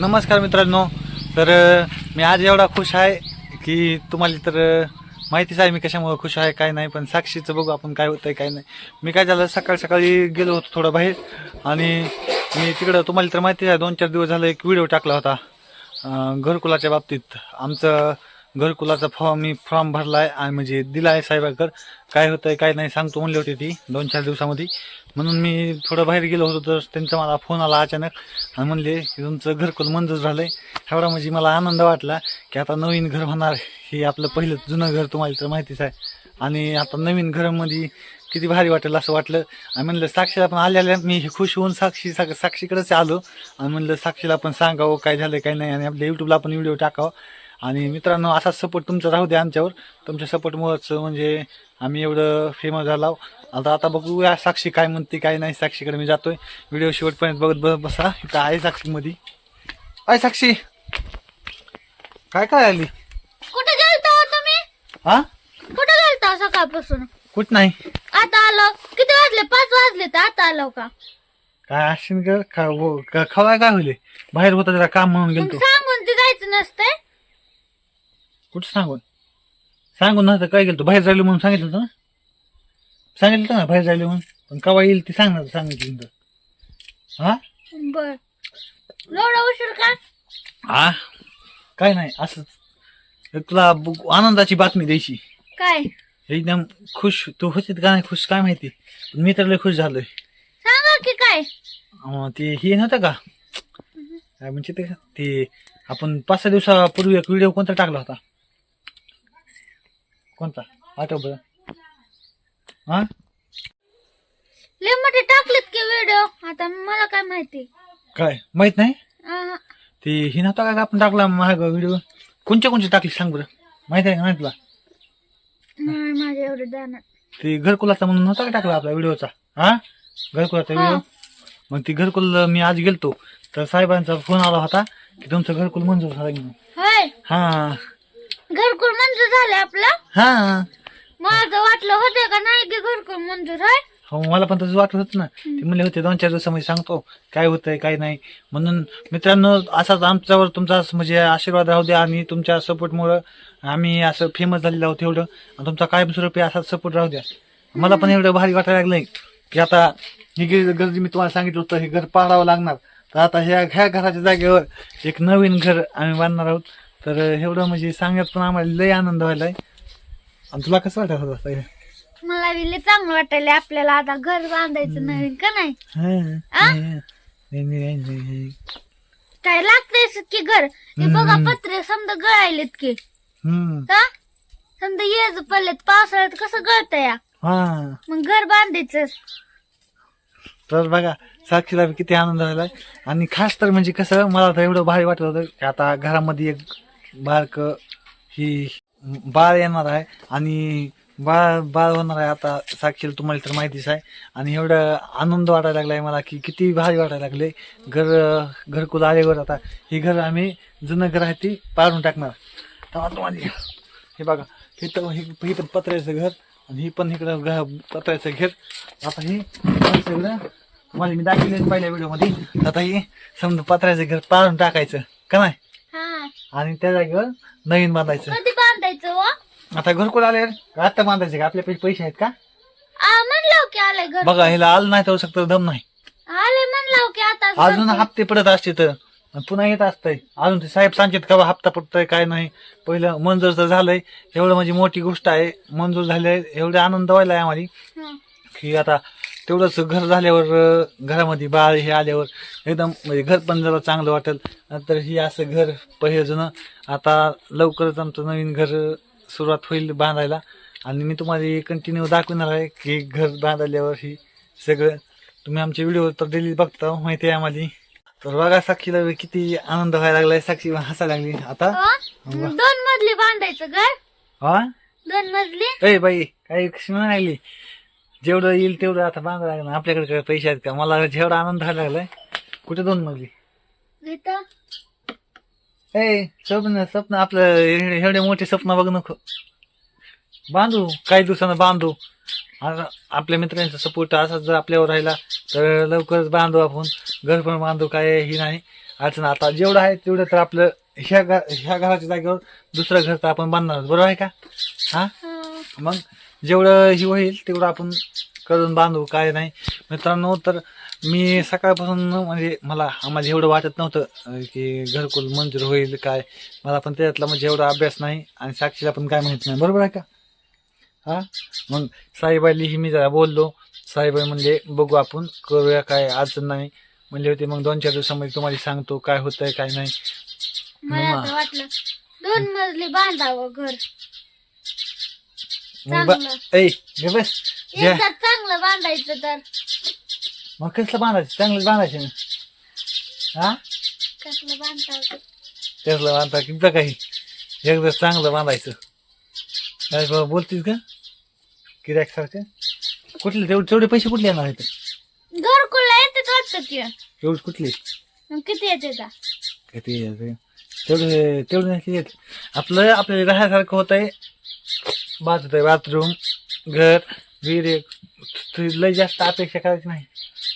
नमस्कार मित्रांनो. तर मी आज एवढा खुश आहे की तुम्हाला तर माहितीच आहे मी कशामुळे खुश आहे काय नाही पण साक्षीचं बघू आपण काय होतंय काय नाही. मी काय झालं सकाळी सकाळी गेलो होतो थोडं बाहेर आणि मी तिकडं तुम्हाला तर माहितीच आहे दोन चार दिवस झालं एक व्हिडिओ टाकला होता घरकुलाच्या बाबतीत. आमचं घरकुलाचा फॉर्म मी फॉर्म भरला आहे आणि म्हणजे दिला आहे साहेबाकडं. काय होतंय काय नाही सांगतो म्हणली होती ती दोन चार दिवसामध्ये. म्हणून मी थोडं बाहेर गेलो होतो तर त्यांचा मला फोन आला अचानक आणि म्हणले की तुमचं घरकुल मंजूर झालंय. एवढा म्हणजे मला आनंद वाटला की आता नवीन घर होणार. हे आपलं पहिलं जुनं घर तुम्हाला तर माहितीच आहे. आणि आता नवीन घरामध्ये किती भारी वाटेल असं वाटलं. आणि म्हणलं साक्षीला पण आलेल्या मी खुश होऊन साक्षी साक्षीकडेच आलो. आणि म्हणलं साक्षीला पण सांगावं काय झालं काय नाही. आणि आपल्या युट्यूबला पण व्हिडिओ टाकावं. आणि मित्रांनो असाच सपोर्ट तुमचा राहू द्या आमच्यावर. तुमच्या सपोर्टमुळेच म्हणजे आम्ही एवढं फेमस झालो आता आता बघूया साक्षी काय म्हणते काय नाही. साक्षीकडे मी जातोय. व्हिडिओ शेवटपर्यंत बघत ब- बसा. इथं आहे साक्षीमध्ये आहे साक्षी! काय काय आली कुठे गेलता हो तुम्ही? हा? कुठे गेलता सकाळपासून? कुठ नाही. आता आलो. किती वाजले? पाच वाजले तर आता आलो का? काय असेल का का- खवाय काय होईल? बाहेर होता जरा काम म्हणून मग गेलतो. सांगून ते जायचं नसतंय. कुठं सांगून? सांगून नव्हतं काय गेलतो बाहेर जायलो म्हणून सांगितलं होतं ना? सांगितलं होतं ना बाहेर जायलो म्हणून? पण कवा येईल ती सांगणार सांगितलं होतं. हा? बर. एवढा उशीर का? हा? काय नाही असंच. एक तुला ब- आनंदाची बातमी द्यायची. काय? एकदम खुश तू होतीत का नाही खुश काय माहिती? पण मी तर लय खुश झालोय. सांगा की काय? अं, ते हे नव्हतं का? काय म्हणजे ते? ते आपण पाच सहा दिवसापूर्वी एक व्हिडिओ कोणता टाकला होता? कोणता? आठव बरं हा? लय मोठे टाकलेत की व्हिडिओ आता मला काय माहिती? काय? माहीत नाही? अहं. ते हे नव्हता का आपण टाकला महाग व्हिडिओ कोणच्या कोणचे टाकले सांग बरं. माहीत आहे का? नाही तुला? नाही माझ्या एवढं जाणार ते घरकुलाचा म्हणून नव्हता का टाकला आपला व्हिडिओचा हा? घरकुलाचा. व्हिडिओ मग ती घरकुल मी आज गेलतो. तर साहेबांचा फोन आला होता की तुमचं घरकुल मंजूर झालं म्हणून. होय? हा. घरकुल मंजूर झालं आपलं. हा. माझं वाटलं होतं का नाही की घरकुल मंजूर होय हो मला पण तसं वाटत होतं ना. ते म्हणले होते दोन चार दिवसामध्ये सांगतो काय होतंय काय नाही. म्हणून मित्रांनो असाच आमच्यावर तुमचा म्हणजे आशीर्वाद राहू द्या आणि तुमच्या सपोर्टमुळं आम्ही असं फेमस झालेलो आहोत एवढं. आणि तुमचा कायमस्वरूपी असाच सपोर्ट राहू द्या. मला पण एवढं भारी वाटायला लागलंय की आता ही गे- घर जी मी तुम्हाला सांगितलं होतं हे घर पाडावं लागणार. तर आता ह्या ह्या घराच्या जागेवर एक नवीन घर आम्ही बांधणार आहोत. तर एवढं म्हणजे सांगण्यात पण आम्हाला लय आनंद व्हायलाय. आणि तुला कसं वाटत होतं पहिले मला बी लय चांगलं वाटायला आपल्याला आता घर बांधायचं नवीन का नाही? हम्म काय लागतंय की घर? हे बघा पत्रे समजा गळायलेत की. का समजा येज पडलेत पावसाळ्यात कसं गळतं या? हा. मग घर बांधायचं. तर बघा साक्षीला बी किती आनंद झालाय आणि खास तर म्हणजे कसं मला तर एवढं भारी वाटत होतं की आता घरामध्ये एक बारक ही बाळ येणार आहे आणि बाळ बाळ होणार आहे आता साक्षीला तुम्हाला तर माहितीच आहे. आणि एवढं आनंद वाटायला लागलाय मला की किती भारी वाटायला लागले. घर घरकुल आल्यावर आता हे घर आम्ही जुनं घर आहे ती पाडून टाकणार. तेव्हा तुम्हाला हे बघा हे तर हे हे पण पत्र्याचं घर आणि ही पण इकडं घ पत्र्याचं घर. आता हे सगळं मला मी दाखवले पहिल्या व्हिडिओमध्ये. आता हे समजा पत्र्याचं घर पाडून टाकायचं का नाही? आणि त्या जागेवर नवीन बांधायचं. कधी बांधायचं व आता घरकुल आल्यावर आता बांधायचं का? आपल्याकडे पैसे आहेत का? आ म्हणलं की आलंय घर बघा ह्याला आलं नाही तर शकतं दम नाही. आले म्हणलं की आता अजून. हप्ते पडत असते तर आणि पुन्हा येत असतंय. अजून ते साहेब सांगतात का बा हप्ता पडतोय काय नाही? पहिलं मंजूर तर झालंय. एवढं म्हणजे मोठी गोष्ट आहे. मंजूर झालंय. एवढे आनंद व्हायला आम्हाला. हं. की आता तेवढंच घर झाल्यावर घरामध्ये बाळ हे आल्यावर एकदम म्हणजे घर पण जरा चांगलं वाटेल. नंतर ही असं घर पहिलं जुनं. आता लवकरच आमचं नवीन घर सुरुवात होईल बांधायला. आणि मी तुम्हाला कंटिन्यू दाखवणार आहे की घर बांधल्यावर ही सगळं. तुम्ही आमचे व्हिडिओ तर डेली बघता माहिती आहे आम्हाला. तर बघा साक्षीला किती आनंद व्हायला लागलाय. साक्षी हसायला लागली. आता? दोन मजली बांधायचं घर? हा दोन मजली? बाई काही लागली. जेवढं येईल तेवढं आता बांधायला लागलं. आपल्याकडे काय पैसे आहेत का? मला जेवढा आनंद व्हायला लागलाय कुठे दोन मजली ए स्वप्न स्वप्न आपलं एवढे एवढे मोठे स्वप्न बघ नको. बांधू काही दिवसानं बांधू. आता आपल्या मित्रांचा सपोर्ट असाच जर आपल्यावर राहिला तर लवकरच बांधू आपण. घर पण बांधू काय ही नाही. अडचण आता जेवढं आहे तेवढं तर आपलं ह्या ह्या घराच्या जागेवर दुसरं घर तर आपण बांधणार. बरोबर आहे का? हं. मग जेवढं ही होईल तेवढं आपण करून बांधू काय नाही. मित्रांनो तर मी सकाळपासून म्हणजे मला आम्हाला एवढं वाटत नव्हतं की घरकुल मंजूर होईल काय. मला पण त्याच्यातला म्हणजे एवढा अभ्यास नाही आणि साक्षीला पण काय माहीत नाही. बरोबर आहे का? हा? मग साईबाईली मी जरा बोललो. साईबाई म्हणजे बघू आपण करूया काय अडचण नाही. म्हणजे होते मग दोन चार दिवसामध्ये तुम्हाला सांगतो काय होतंय काय नाही. मला वाटलं दोन मजली बांधावं घर. चांगलं. गे बस जे- एकदा चांगलं बांधायचं तर. मग कसलं बांधायचं? चांगलं बांधायचं ना हा? कसलं बांधता होतं त्यातलं बांधता काही? एकदा चांगलं बांधायचं. काय बाबा बोलतीस का? गिरायक सारखं? कुठले? तेवढे तेवढे पैसे कुठले येणार आहेत? घरकुलला येते वाटतं की. एवढे कुठले? मग किती येते का किती येते? तेवढे तेवढे नाही येत. आपलं आपल्याला राहण्यासारखं होत आहे बाजूत आहे बाथरूम घर विहीर तू लय जास्त अपेक्षा करायची नाही.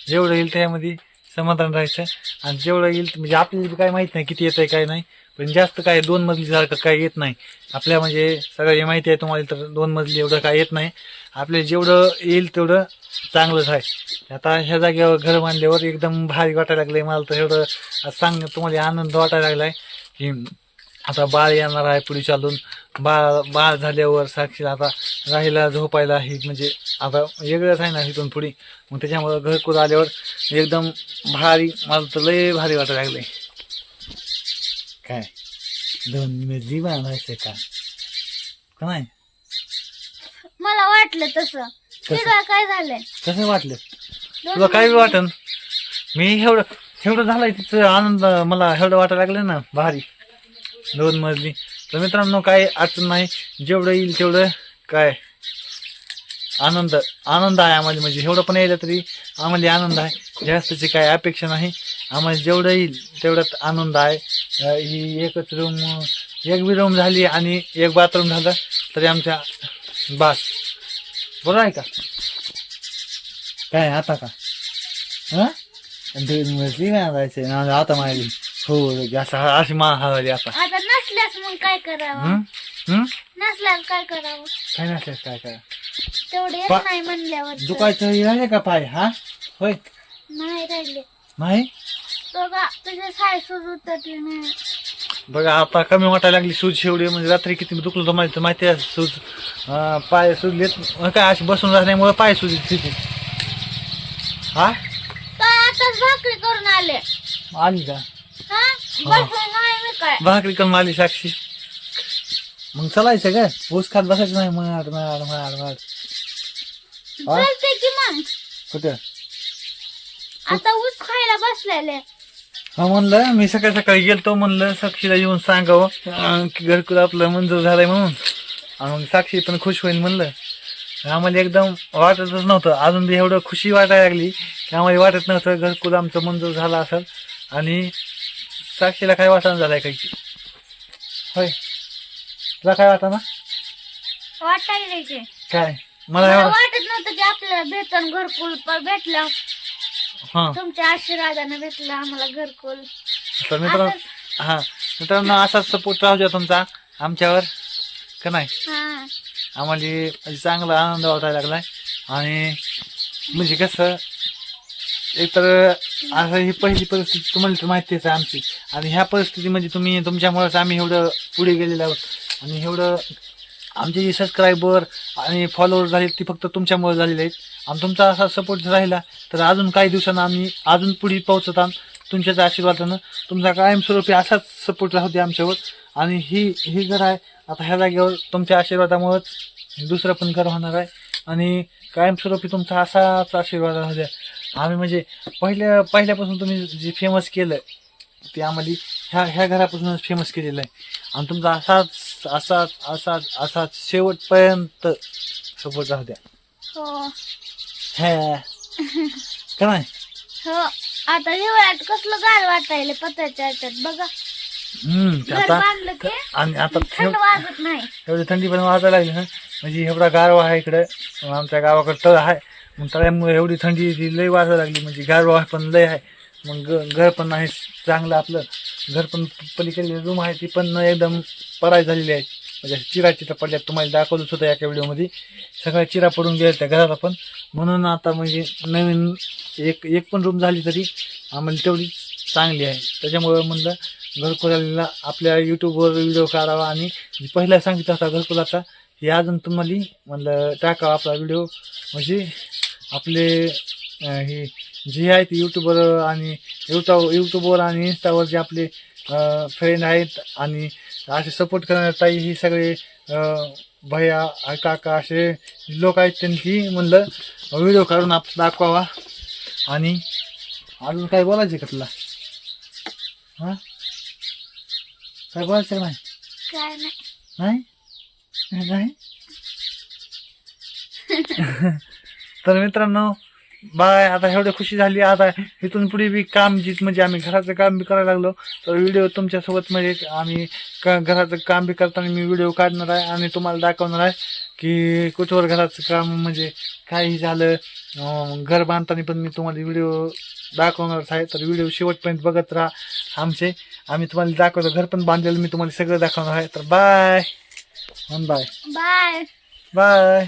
जेवढं येईल त्यामध्ये समाधान राहायचं. आणि जेवढं येईल म्हणजे आपल्याला काय माहीत नाही किती येत आहे काय नाही. पण जास्त काय दोन मजली सारखं काय येत नाही. आपल्या म्हणजे सगळ्या माहिती आहे तुम्हाला तर दोन मजली एवढं काय येत नाही. आपल्याला जेवढं येईल तेवढं चांगलंच आहे. आता ह्या जागेवर घर बांधल्यावर एकदम भारी वाटायला लागलंय. मला तर एवढं सांग तुम्हाला आनंद वाटायला लागलाय. की आता बाळ येणार आहे पुढे चालून. बाळ बाळ झाल्यावर साक्षी आता राहायला झोपायला ही म्हणजे आता वेगळंच आहे ना इथून पुढे. मग त्याच्यामुळं घरकुल आल्यावर एकदम भारी मला तर लय भारी वाटायला लागलंय. काय? दोन मिरची बांधायचं का? नाही? मला वाटलं तसं. तिला काय झालंय? कसं वाटलं? तुला काय वाटन? मी एवढं एवढं झालंय तिचं आनंद मला एवढं वाटायला लागलं ना भारी. दोन मजली. तर मित्रांनो काय अडचण नाही. जेवढं येईल तेवढं काय? आनंद आनंद आहे आम्हाला. म्हणजे एवढं पण यायला तरी आम्हाला आनंद आहे. जास्तची काय अपेक्षा नाही. आम्हाला जेवढं येईल तेवढ्यात आनंद आहे. ही एकच रूम एक बी रूम झाली आणि एक बाथरूम झालं तरी आमच्या बास. बरोबर आहे का? काय आता का? हां? दोन मजली नाही आता माहिती हो असं अशी मा हवाली आता आता नसल्यास मग काय करावं? हम्म? नसल्यास काय करावं? काय नसल्यास काय काय तेवढे येत पा- नाही म्हणल्यावर तर. दुखायचं हे राहिले का पाय? हा? होय? नाही राहिले. नाही? बघा तुझे साय सुरू उतरली नाही बघा आता कमी वाटायला लागली सूज एवढी म्हणजे रात्री किती दुखलं तर माहिती माहिती आहे सूज? अं, पाय सुजलेत. मग काय अशी बसून राहण्यामुळे पाय सुजले तिथे? हा? काय आताच भाकरी करून आले? आली का? हा? काय? भाकरी करून आली साक्षी. मग चलायचं का ऊस खात बसायचं नाही. मार मार मार हा? चलते की मग? कुठं? आता ऊस खायला बसलेले. हा म्हणलं मी सकाळी सकाळी गेलतो म्हणलं साक्षीला येऊन सांगावं. की घरकुल आपलं मंजूर झालंय म्हणून. आणि मग साक्षी पण खुश होईल म्हणलं. आम्हाला एकदम वाटतच नव्हतं. अजून बी एवढं खुशी वाटायला लागली की आम्हाला वाटत नव्हतं घरकुल आमचं मंजूर झालं असेल. आणि साक्षीला काय वाटणं झालंय काही? होय. तुला काय वाटतं ना वाटायला काय? मला मला एवढं वाटत नव्हतं की आपल्याला भेटन घरकुल पण भेटलं. हा. तुमच्या आशीर्वादाने भेटलं आम्हाला घरकुल. तर मित्रांनो असंच- हा. मित्रांनो असाच सपोर्ट राहू द्या तुमचा आमच्यावर. का नाही? हा. आम्हाला चांगला आनंद वाटायला लागलाय. आणि म्हणजे कसं एकतर असं ही पहिली परिस्थिती तुम्हाला तर माहितीच आहे आमची. आणि ह्या परिस्थितीमध्ये म्हणजे तुम्ही तुमच्यामुळेच आम्ही एवढं पुढे गेलेलो आहोत. आणि एवढं आमचे जे सबस्क्रायबर आणि फॉलोअर झाले ते फक्त तुमच्यामुळे झालेले आहेत. आणि तुमचा असा सपोर्ट राहिला तर अजून काही दिवसांना आम्ही अजून पुढे पोहोचत आहोत तुमच्याच आशीर्वादानं तुमचा कायमस्वरूपी असाच सपोर्ट राहू द्या आमच्यावर. आणि ही ही घर आहे आता ह्या जागेवर तुमच्या आशीर्वादामुळेच दुसरं पण घर होणार आहे. आणि कायमस्वरूपी तुमचा असाच आशीर्वाद राहू द्या. आम्ही म्हणजे पहिल्या पहिल्यापासून तुम्ही जे फेमस केलं ते आम्हाला ह्या ह्या घरापासूनच फेमस केलेलं आहे. आणि तुमचा असाच असाच असाच असाच शेवटपर्यंत सपोर्ट राहू द्या. हो. हे. का नाही? हो. आता हिवाळ्यात कसलं गार वाटायला ह्याच्यात? बघा. हम्म ते घर आता बांधलं की आणि आता थंड वाजत नाही. एवढी थंडी पण वाजायला लागली ना. म्हणजे एवढा गारवा आहे इकडं. आमच्या गावाकडे तळ आहे. मग तळ्यामुळे एवढी थंडी ती लय वाजायला लागली म्हणजे गारवा पण लय आहे. मग ग- घर पण आहे चांगलं आपलं. घर पण पलीकडली रूम आहे ती पण एकदम पराय झालेली आहे. म्हणजे चिरा चिरा पडल्या तुम्हाला दाखवलंच होतं एका व्हिडिओमध्ये. सगळ्या चिरा पडून गेल्या त्या घराला पण. म्हणून आता म्हणजे नवीन एक एक पण रूम झाली तरी आम्हाला तेवढी चांगली आहे. त्याच्यामुळं म्हणलं घरकुलाला आपल्या यूट्यूबवर व्हिडिओ काढावा आणि पहिला सांगितलं होता घरकुलाचा हे अजून तुम्हाला म्हणलं टाकावा आपला व्हिडिओ म्हणजे आपले हे जे आहेत यूट्यूबवर आणि युट्यूब यूट्यूबवर आणि इन्स्टावर जे आपले फ्रेंड आहेत आणि असे सपोर्ट करणारे ताई ही सगळे भैया काका असे लोक आहेत त्यांची म्हणलं व्हिडिओ काढून आप दाखवावा. आणि अजून काय बोलायचं का तुला? हा? काय बोलायचं नाही? काय नाही? नाही तर मित्रांनो बाय. आता एवढी खुशी झाली. आता इथून पुढे बी काम जी म्हणजे आम्ही घराचं काम बी करायला लागलो. तर व्हिडिओ तुमच्यासोबत म्हणजे आम्ही का घराचं काम बी करताना मी व्हिडिओ काढणार आहे आणि तुम्हाला दाखवणार आहे की कुठवर घराचं काम म्हणजे काही झालं. घर बांधताना पण मी तुम्हाला व्हिडिओ दाखवणारच आहे. तर व्हिडिओ शेवटपर्यंत बघत राहा आमचे. आम्ही तुम्हाला दाखवतो. घर पण बांधलेलं मी तुम्हाला सगळं दाखवणार आहे. तर बाय बाय बाय बाय